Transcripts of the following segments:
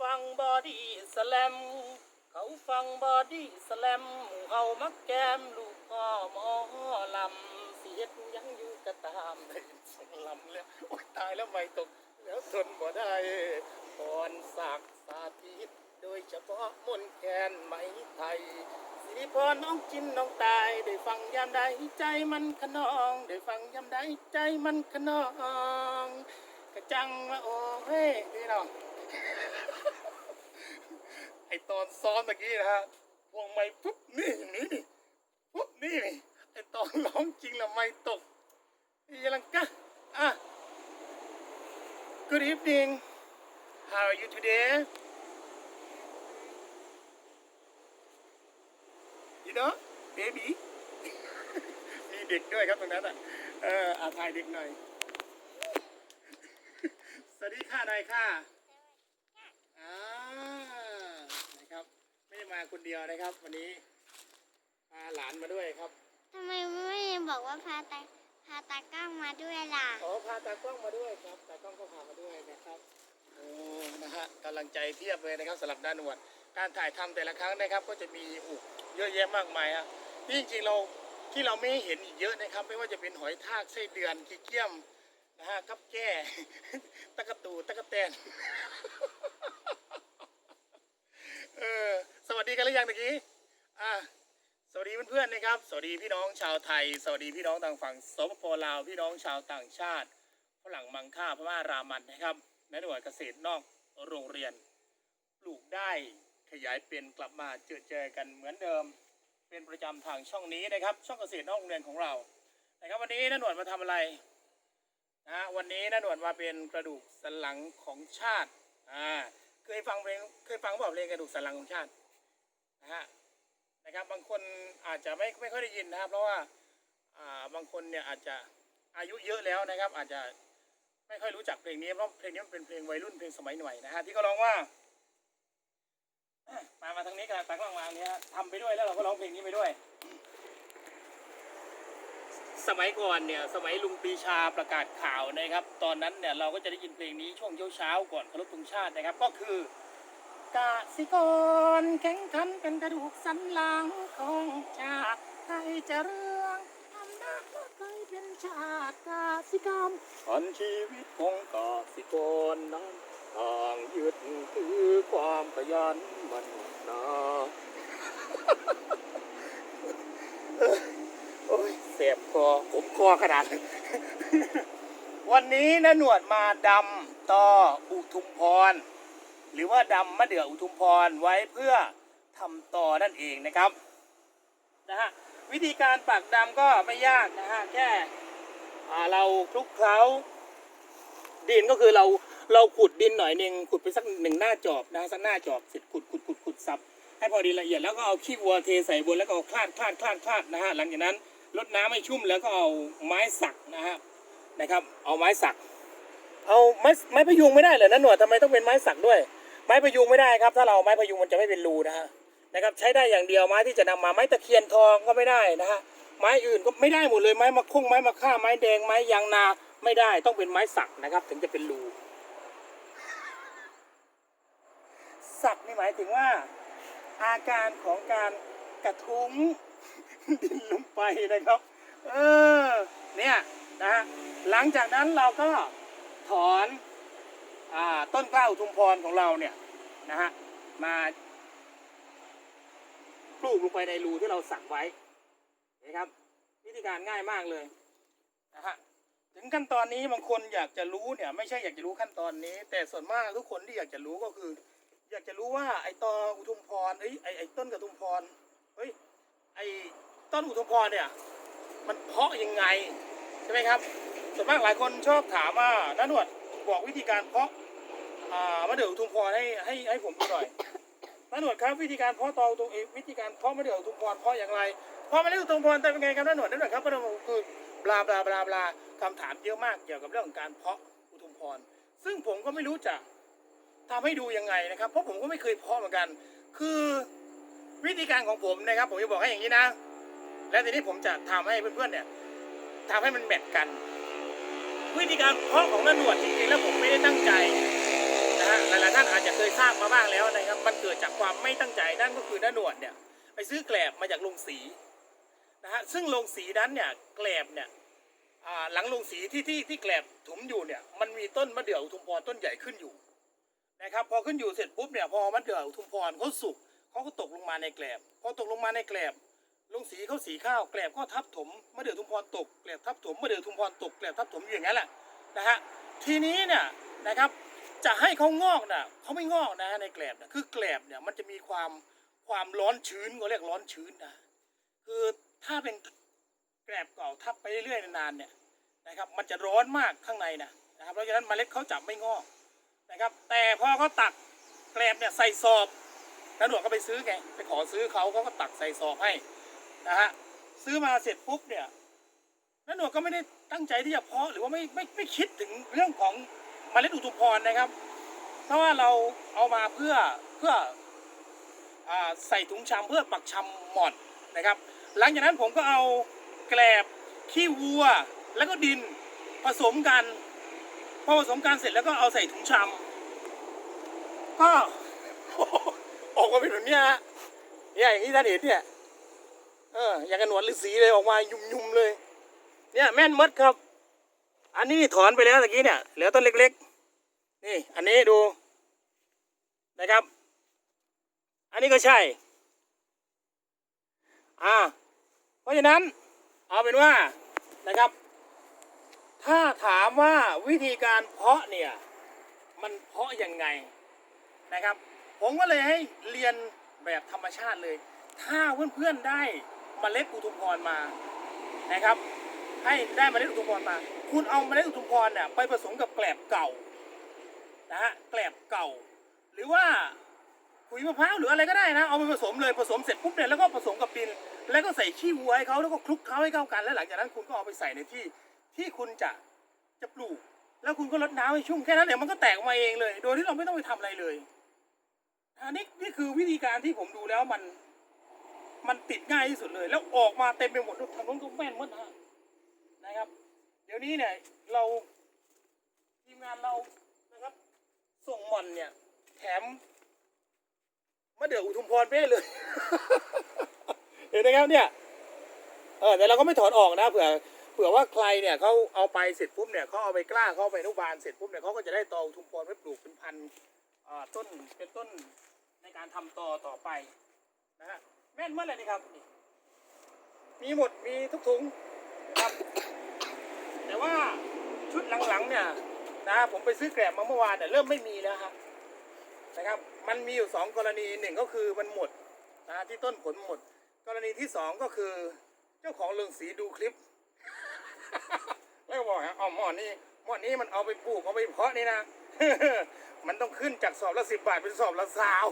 ฟังบอดี้สแลม เขาฟังบอดี้สแลมเฮามักแกมลูกพ่อหมอลำเสียดยังอยู่กระตามได้ยินเสียงลำแล้วโอ๊ยตายแล้วไม่ตก แล้วทนบ่ได้พรศักดิ์สาธิต โดยเฉพาะมนแคนไหมไทยสิริพรน้องจินน้องตาย ได้ฟังยามใดใจมันขนอง ได้ฟังยามใดใจมันขนอง กระจังว่าโอ้เฮ้ยพี่น้อง ไอตอนซ้อมเมื่อกี้นะฮะพวงไม่ปุ๊บนี่อย่างนี้นี่ปุ๊บนี่นี่ไอตอนร้องจริงล้วไม่ตกยังลังกะอะ Good evening How are you today You know baby มีเด็กด้วยครับตรงนั้นอะเอออาถ่ายเด็กหน่อย สวัสดีค่ะน่อยค่ะอ่านะครับ ไม่ได้มา คนเดียวนะครับ วันนี้พาหลานมาด้วยครับทำไมไม่บอกว่าพาตาพาตากล้องมาด้วยล่ะอ๋อพาตากล้องมาด้วยครับตากล้องก็พามาด้วยนะครับโอ้นะฮะกำลังใจเทียบเลยนะครับสำหรับด้านหนวด การถ่ายทำแต่ละครั้งนะครับ ก็จะมีอุกเยอะแยะมากมายอะนี่จริงๆเราที่เราไม่เห็นอีกเยอะนะครับ ไม่ว่าจะเป็นหอยทากไส้เดือนขี้เกียมนะฮะกับแก้ตะกะตูตะกะแตน เออ สวัสดีกันหรือยังตะกี้อะสวัสดีเพื่อนๆนะครับ สวัสดีพี่น้องชาวไทย สวัสดีพี่น้องทางฝั่งสปปลาว พี่น้องชาวต่างชาติ ฝรั่งมังค่าพม่ารามันนะครับในหน่วยเกษตรนอกโรงเรียน ปลูกได้ขยายเป็นกลับมาเจอเจอกันเหมือนเดิม เป็นประจำทางช่องนี้นะครับ ช่องเกษตรนอกโรงเรียนของเรา นะครับวันนี้น้าหนวดมาทำอะไรนะฮะวันนี้น้าหนวดมาเป็นกระดูกสันหลังของชาติอ่า เคยฟังเพลงเคยฟังเปล่าเพลงกระดูกสันหลังของชาตินะฮะนะครับบางคนอาจจะไม่ไม่ค่อยได้ยินนะครับ เพราะว่าอ่าบางคนเนี่ยอาจจะอายุเยอะแล้วนะครับ อาจจะไม่ค่อยรู้จักเพลงนี้เพราะเพลงนี้มันเป็นเพลงวัยรุ่นเพลงสมัยหน่อยนะฮะที่เขาร้องว่ามามาทางนี้กันตากล้องมาอันนี้ฮะทำไปด้วยแล้วเราก็ร้องเพลงนี้ไปด้วย สมัยก่อนเนี่ยสมัยลุงปีชาประกาศข่าวนะครับ ตอนนั้นเนี่ยเราก็จะได้ยินเพลงนี้ช่วงเช้าๆก่อนเคารพธงชาตินะครับ ก็คือกาสิกรแข่งขันเป็นกระดูกสันหลังของชาติไทยจะเรื่องอำนาจก็เคยเป็นชาติกาสิกรรมอันชีวิตของกาสิกรนั้นทางยึดคือความขยันมันนาโอ้ย เสียบคอผมคอขนาด วันนี้นะหนวดมาดำต่ออุทุมพร หรือว่าดำมะเดื่ออุทุมพรไว้เพื่อทำต่อนั่นเองนะครับนะฮะวิธีการปักดำก็ไม่ยากนะฮะแค่เราคลุกเคล้าดินก็คือเราเราขุดดินหน่อยหนึ่งขุดไปสักหนึ่งหน้าจอบนะฮะสักหน้าจอบเสร็จขุดขุดขุดขุดสับให้พอดีละเอียดแล้วก็เอาขี้วัวเทใส่บนแล้วก็เอาคลาดคลาดคลาดคลาดนะฮะหลังจากนั้น ลดน้ำให้ชุ่มแล้วก็เอาไม้สักนะฮะนะครับ เอาไม้สัก เอาไม้ไม้พยุงไม่ได้เหรอนะหนวดทำไมต้องเป็นไม้สักด้วย ไม้พยุงไม่ได้ครับ ถ้าเราไม้พยุงมันจะไม่เป็นรูนะฮะนะครับใช้ได้อย่างเดียวไม้ที่จะนำมาไม้ตะเคียนทองก็ไม่ได้นะฮะไม้อื่นก็ไม่ได้หมดเลยไม้มะคุ้งไม้มะค่าไม้แดงไม้ยางนาไม่ได้ต้องเป็นไม้สักนะครับ ถึงจะเป็นรูสักนี่หมายถึงว่า อาการของการกระทุ้ง ดินลงไปนะครับ เออ เนี่ยนะฮะหลังจากนั้นเราก็ถอนอ่าต้นกล้าอุทุมพรของเราเนี่ยนะฮะมาปลูกลงไปในรูที่เราสักไว้นะครับ วิธีการง่ายมากเลยนะฮะถึงขั้นตอนนี้บางคนอยากจะรู้เนี่ย ไม่ใช่อยากจะรู้ขั้นตอนนี้ แต่ส่วนมากทุกคนที่อยากจะรู้ก็คือ อยากจะรู้ว่าไอ้ตออุทุมพรเอ้ยไอ้ไอ้ต้นกระทุมพรเฮ้ยไอ้ ต้นอุทุมพรเนี่ย มันเพาะยังไงใช่ไหมครับส่วนมากหลายคนชอบถามว่าน้าหนวดบอกวิธีการเพาะอ่ามะเดื่ออุทุมพรให้ให้ให้ผมดูหน่อยน้าหนวดครับวิธีการเพาะตออุทุมเอยวิธีการเพาะมะเดื่ออุทุมพรเพาะอย่างไรเพาะมะเดื่ออุทุมพรแต่เป็นไงครับน้าหนวดน้าหนวดครับก็คือบลาบลาบลาบลาคำถามเยอะมากเกี่ยวกับเรื่องของการเพาะอุทุมพร ซึ่งผมก็ไม่รู้จะทำให้ดูยังไงนะครับ เพราะผมก็ไม่เคยเพาะเหมือนกัน คือวิธีการของผมนะครับ ผมจะบอกให้อย่างนี้นะ และทีนี้ผมจะทำให้เพื่อนๆเนี่ยทำให้มันแมทกัน วิธีการเพาะของนันหนวดจริงๆแล้วผมไม่ได้ตั้งใจนะฮะหลายๆท่านอาจจะเคยทราบมาบ้างแล้วนะครับ มันเกิดจากความไม่ตั้งใจนั่นก็คือน้าหนวดเนี่ยไปซื้อแกลบมาจากโรงสีนะฮะซึ่งโรงสีนั้นเนี่ยแกลบเนี่ยอ่าหลังโรงสีที่ที่ที่แกลบถุมอยู่เนี่ยมันมีต้นมะเดื่ออุทุมพรต้นใหญ่ขึ้นอยู่นะครับพอขึ้นอยู่เสร็จปุ๊บเนี่ยพอมะเดื่ออุทุมพรเขาสุกเขาก็ตกลงมาในแกลบพอตกลงมาในแกลบ โรงสีเขาสีข้าวแกลบก็ทับถมมะเดื่อทุมพรตกแกลบทับถมมะเดื่อทุมพรตกแกลบทับถมอยู่อย่างนั้นแหละนะฮะทีนี้เนี่ยนะครับจะให้เขางอกนะเขาไม่งอกนะในแกลบนะคือแกลบเนี่ยมันจะมีความความร้อนชื้นเขาเรียกร้อนชื้นนะคือถ้าเป็นแกลบเก่าทับไปเรื่อยๆนานๆเนี่ยนะครับมันจะร้อนมากข้างในนะนะครับเพราะฉะนั้นเมล็ดเขาจับไม่งอกนะครับ แต่พอเขาตักแกลบเนี่ยใส่สอบนันหนวดก็ไปซื้อไงไปขอซื้อเขาเขาก็ตักใส่สอบให้ นะฮะซื้อมาเสร็จปุ๊บเนี่ยนันหนวดก็ไม่ได้ตั้งใจที่จะเพาะหรือว่าไม่ไม่ไม่คิดถึงเรื่องของเมล็ดอุทุมพรนะครับ เพราะว่าเราเอามาเพื่อเพื่ออใส่ถุงชำเพื่อปักชำหม่อนนะครับ หลังจากนั้นผมก็เอาแกลบขี้วัวแล้วก็ดินผสมกันพอผสมกันเสร็จแล้วก็เอาใส่ถุงชำก็ออกมาเป็นแบบนี้ฮะเนี่ยอย่างที่ท่านเห็นเนี่ย เอออย่างกระหนวดฤาษีเลยออกมายุ่มๆเลย เนี่ยแม่นมดครับ อันนี้ถอนไปแล้วตะกี้เนี่ยเหลือต้นเล็กๆ นี่ อันนี้ดูนะครับ อันนี้ก็ใช่ อ่า เพราะฉะนั้นเอาเป็นว่านะครับ ถ้าถามว่าวิธีการเพาะเนี่ย มันเพาะยังไงนะครับ ผมก็เลยให้เรียนแบบธรรมชาติเลย ถ้าเพื่อนๆได้ เมล็ดอุทุมพรมานะครับ ให้ได้เมล็ดอุทุมพรมา คุณเอาเมล็ดอุทุมพรเนี่ยไปผสมกับแกลบเก่านะฮะแกลบเก่า หรือว่าขุยมะพร้าวหรืออะไรก็ได้นะเอาไปผสมเลยผสมเสร็จปุ๊บเนี่ยแล้วก็ผสมกับดิน แล้วก็ใส่ขี้วัวให้เขาแล้วก็คลุกเคล้าให้เข้ากันแล้วหลังจากนั้นคุณก็เอาไปใส่ในที่ที่คุณจะจะปลูก แล้วคุณก็รดน้ำให้ชุ่มแค่นั้นเดี๋ยวมันก็แตกออกมาเองเลย โดยที่เราไม่ต้องไปทำอะไรเลยอันนี้นี่คือวิธีการที่ผมดูแล้วมัน มันติดง่ายที่สุดเลย แล้วออกมาเต็มไปหมดทางโน้นก็แม่นหมดนะนะครับ เดี๋ยวนี้เนี่ยเราทีมงานเรานะครับ ส่งหมอนเนี่ย แถมมะเดื่ออุทุมพรไปให้เลย เห็นไหมครับเนี่ยเออแต่เราก็ไม่ถอนออกนะเผื่อเผื่อว่าใครเนี่ยเขาเอาไปเสร็จปุ๊บเนี่ยเขาเอาไปกล้าเขาเอาไปนุบาลเสร็จปุ๊บเนี่ยเขาก็จะได้ตออุทุมพรไว้ปลูกเป็นพันต้นเป็นต้นในการทำตอต่อไปนะฮะ แม่นเมื่อไหร่นี่ครับนี่มีหมดมีทุกถุงครับ แต่ว่าชุดหลังๆเนี่ยนะผมไปซื้อแกลบมาเมื่อวานเนี่ยเริ่มไม่มีแล้วครับนะครับ มันมีอยู่สองกรณีหนึ่งก็คือมันหมดนะที่ต้นผลหมด กรณีที่สองก็คือเจ้าของเรืองสีดูคลิป แล้วก็บอกฮะอ๋อหมอนี่หมอนี่มันเอาไปปลูกเอาไปเพาะนี่นะมันต้องขึ้นจากสอบละสิบบาทเป็นสอบละสาว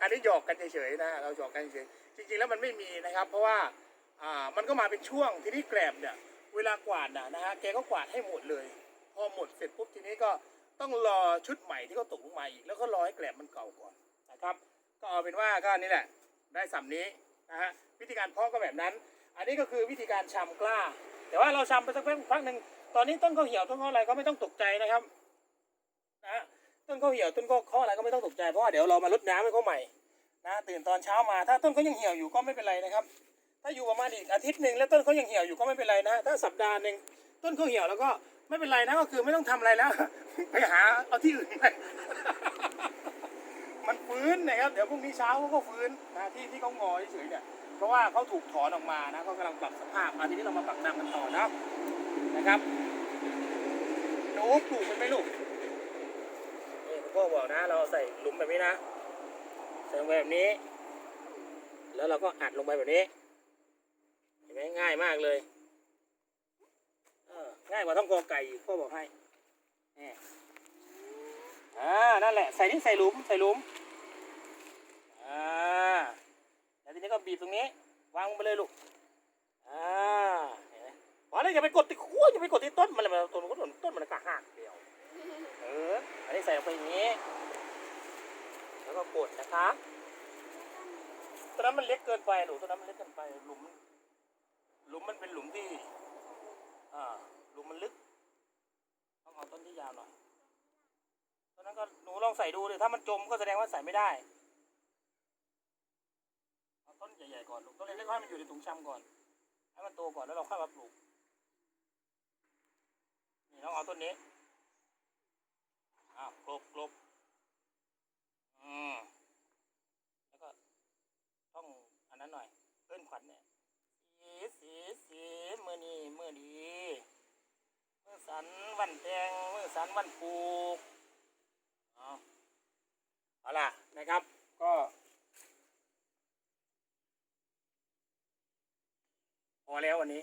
อันนี้หยอกกันเฉยๆนะเราหยอกกันเฉยๆจริงๆแล้วมันไม่มีนะครับ เพราะว่าอ่ามันก็มาเป็นช่วงทีนี้แกลบเนี่ยเวลากวาดนะนะฮะแกก็กวาดให้หมดเลย พอหมดเสร็จปุ๊บทีนี้ก็ต้องรอชุดใหม่ที่เขาตกลงมาอีกแล้วก็รอให้แกลบมันเก่าก่อนนะครับ ก็เอาเป็นว่าก็นี่แหละ ได้สำนี้นะฮะวิธีการเพาะก็แบบนั้น อันนี้ก็คือวิธีการชำกล้า แต่ว่าเราชำไปสักพักหนึ่งตอนนี้ต้นเขาเหี่ยวต้นเขาอะไรก็ไม่ต้องตกใจนะครับ ต้นเขาเหี่ยวต้นเขาเขาอะไรก็ไม่ต้องตกใจเพราะว่าเดี๋ยวเรามาลดน้ำให้เขาใหม่นะตื่นตอนเช้ามาถ้าต้นเขายังเหี่ยวอยู่ก็ไม่เป็นไรนะครับ ถ้าอยู่ประมาณอีกอาทิตย์หนึ่งแล้วต้นเขายังเหี่ยวอยู่ก็ไม่เป็นไรนะถ้าสัปดาห์หนึ่งต้นเขาเหี่ยวแล้วก็ไม่เป็นไรนะก็คือไม่ต้องทำอะไรแล้ว ไปหาเอาที่อื่นไปมันฟื้นนะครับเดี๋ยวพรุ่งนี้เช้าเขาก็ฟื้นนะที่ที่เขางอเฉยเนี่ยเพราะว่าเขาถูกถอนออกมานะเขากำลังปรับสภาพมาทีนี้เรามาปรับน้ำกันต่อนะนะครับหนูปลูกเป็นไหมลูก พ่อบอกนะ เราใส่หลุมแบบนี้นะ ใส่ลงไปแบบนี้ แล้วเราก็อัดลงไปแบบนี้ เห็นไหมง่ายมากเลยเออง่ายกว่าต้องกอไก่พ่อบอกให้นี่อ่า นั่นแหละ ใส่นี่ใส่หลุม ใส่หลุม อ่า แล้วทีนี้ก็บีบตรงนี้ วางลงไปเลยลูก อ่าเห็นไหมพอแล้วอย่าไปกดที่ขั้วอย่าไปกดที่ต้น มันเลยมันต้นต้นต้นมันก็หักเดียว เออ อันนี้ใส่ลงไปอย่างนี้ แล้วก็กดนะคะตอนนั้นมันเล็กเกินไปหนูตอนนั้นมันเล็กเกินไป หลุม หลุมมันเป็นหลุมที่ อ่า หลุมมันลึก ต้องเอาต้นที่ยาวหน่อยต้นนั้นก็หนูลองใส่ดูเลยถ้ามันจมก็แสดงว่าใส่ไม่ได้ เอาต้นใหญ่ๆก่อนลูกต้นเล็กๆให้มันอยู่ในถุงชำก่อน ให้มันโตก่อนแล้วเราค่อยมาปลูก นี่น้องเอาต้นนี้ อ้าวกลบกลบอืมแล้วก็ต้องอันนั้นหน่อยเอิ้นขวัญเนี่ยสีสีสีมือนี้มือดีมือสันวันแดงมือสันวันปลูกเอาเอาล่ะนะครับ ก็พอแล้ววันนี้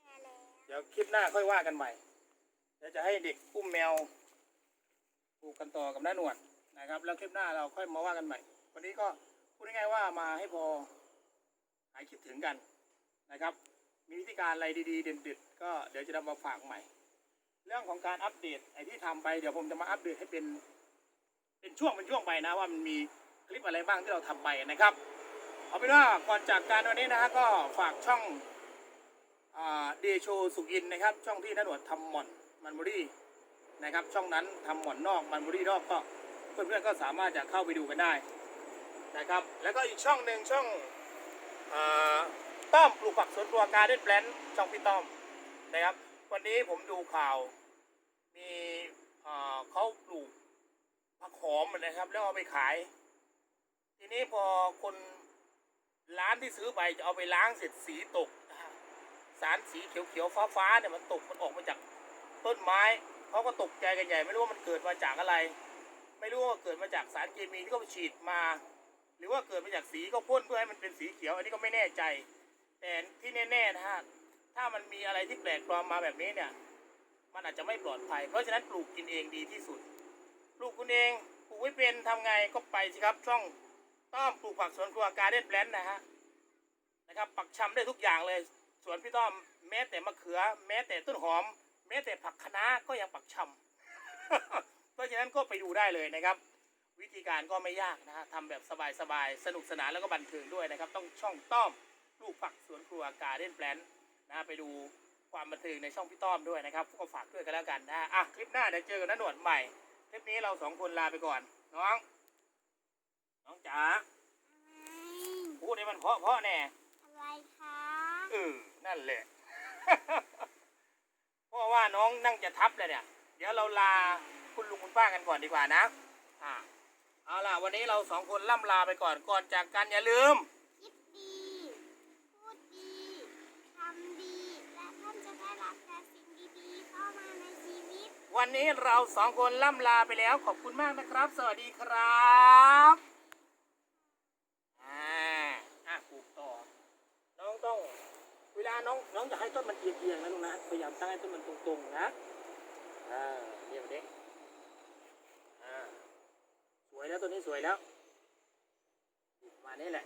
แม่แล้วเดี๋ยวคลิปหน้าค่อยว่ากันใหม่เดี๋ยวจะให้เด็กอุ้มแมว ปลูกกันต่อกับน้าหนวดนะครับ แล้วคลิปหน้าเราค่อยมาว่ากันใหม่ วันนี้ก็พูดง่ายๆว่ามาให้พอหายคิดถึงกันนะครับ มีวิธีการอะไรดีๆ เด็ดๆก็เดี๋ยวจะนำมาฝากใหม่ เรื่องของการอัปเดตไอ้ที่ทำไปเดี๋ยวผมจะมาอัปเดตให้เป็น เป็นช่วงเป็นช่วงไปนะว่ามันมีคลิปอะไรบ้างที่เราทำไปนะครับ เอาเป็นว่าก่อนจากการวันนี้นะฮะก็ฝากช่องเดโชสุกินนะครับ ช่องที่นันหนวดทำหม่อนมันบุรี นะครับ ช่องนั้นทำหมอนนอกมันบุรีนอกก็เพื่อนๆก็สามารถจะเข้าไปดูกันได้นะครับ แล้วก็อีกช่องหนึ่งช่องอต้อมปลูกผักสวนครัวการเด้นแปลนช่องพี่ต้อมนะครับ วันนี้ผมดูข่าว มีเขาปลูกผักหอมนะครับ แล้วเอาไปขาย ทีนี้พอคนร้านที่ซื้อไปจะเอาไปล้างเสร็จสีตก สารสีเขียวๆฟ้าๆเนี่ยมันตกมันออกมาจาก ต้นไม้เขาก็ตกใจกันใหญ่ไม่รู้ว่ามันเกิดมาจากอะไร ไม่รู้ว่าเกิดมาจากสารเคมีที่เขาไปฉีดมา หรือว่าเกิดมาจากสีก็พ่นเพื่อให้มันเป็นสีเขียว อันนี้ก็ไม่แน่ใจ แต่ที่แน่ๆนะฮะถ้ามันมีอะไรที่แปลกปลอมมาแบบนี้เนี่ย มันอาจจะไม่ปลอดภัย เพราะฉะนั้นปลูกกินเองดีที่สุด ปลูกคุณเองปลูกไม่เป็นทำไงก็ไปสิครับ ช่องต้อมปลูกผักสวนครัวการเด้นแปลนนะฮะนะครับปักชำได้ทุกอย่างเลยสวนพี่ต้อมแม้แต่มะเขือ แม้แต่ต้นหอม แม้แต่ผักคะน้าก็ยังปักชำเพราะฉะนั้นก็ไปดูได้เลยนะครับ วิธีการก็ไม่ยากนะฮะทำแบบสบายๆ สนุกสนานแล้วก็บันเทิงด้วยนะครับ ต้องช่องต้อมปลูกผักสวนครัวการเด้นแปลนนะฮะไปดูความบันเทิงในช่องพี่ต้อมด้วยนะครับก็ฝากด้วยกันแล้วกันนะฮะอะคลิปหน้าเดี๋ยวเจอกันนะหนวดใหม่ คลิปนี้เราสองคนลาไปก่อน น้อง น้องจ๋าพูดให้มันเพราะเพราะแน่อะไรคะเออนั่นแหละเพ ราะว่าน้องนั่งจะทับเลยเนี่ย เดี๋ยวเราลาคุณลุงคุณป้ากันก่อนดีกว่านะอ่าเอาล่ะ วันนี้เราสองคนล่ำลาไปก่อนก่อนจากกันอย่าลืมคิดดี พูดดี ทำดี และท่านจะได้รับแต่สิ่งดีๆเข้ามาในชีวิต วันนี้เราสองคนล่ำลาไปแล้วขอบคุณมากนะครับ สวัสดีครับอ่าอะปลูกต่อ น้องต้อง เว ลาน้องน้องจะให้ต้นมันเอียงๆนะลูกนะ พยายามตั้งให้ต้นมันตรงๆนะอ่าเรียบเด็กอ่าสวยแล้วตัวนี้สวยแล้ว มานี่แหละ